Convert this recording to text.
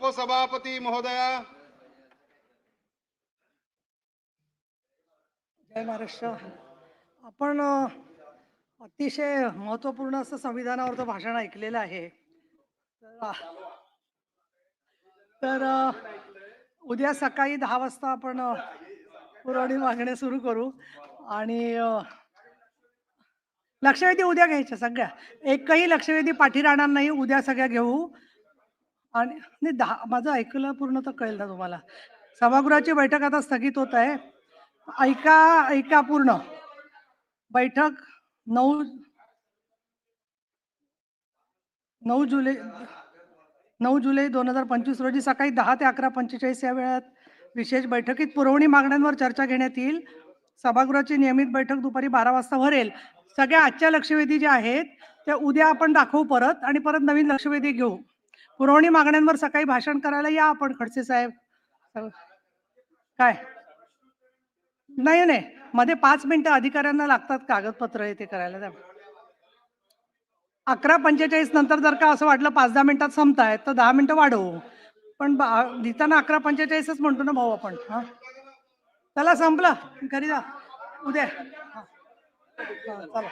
उपसभापती महोदया। जय महाराष्ट्र. आपण अतिशय महत्त्वपूर्ण असं संविधानावरचं भाषण ऐकलेलं आहे. तर, उद्या सकाळी दहा वाजता आपण पुरवणी मागण्या सुरू करू. आणि लक्षवेधी उद्या घ्यायच्या सगळ्या. एकही लक्षवेधी पाठी राहणार नाही उद्या सगळ्या घेऊ. आणि नाही दहा माझं ऐकलं पूर्ण तर कळेल ना तुम्हाला. सभागृहाची बैठक आता स्थगित होत आहे. ऐका ऐका पूर्ण. बैठक नऊ नऊ जुलै नऊ जुलै दोन हजार पंचवीस रोजी सकाळी दहा ते अकरा पंचेचाळीस या वेळात विशेष बैठकीत पुरवणी मागण्यांवर चर्चा घेण्यात येईल. सभागृहाची नियमित बैठक दुपारी बारा वाजता भरेल. सगळ्या आजच्या लक्षवेधी ज्या आहेत त्या उद्या आपण दाखवू परत आणि परत नवीन लक्षवेधी घेऊ. पुरवणी मागण्यांवर सकाळी भाषण करायला या आपण खडसे साहेब. काय? नाही नाही. मध्ये पाच मिनिटं अधिकाऱ्यांना लागतात कागदपत्र हे ते करायला. द्या अकरा पंचेचाळीस नंतर जर का असं वाटलं पाच दहा मिनिटात संपतायत तर दहा मिनिटं वाढवू. पण लिहिताना अकरा पंचेचाळीसच म्हणतो ना भाऊ आपण. हा? चला संपलं. घरी जा. उद्या. चला.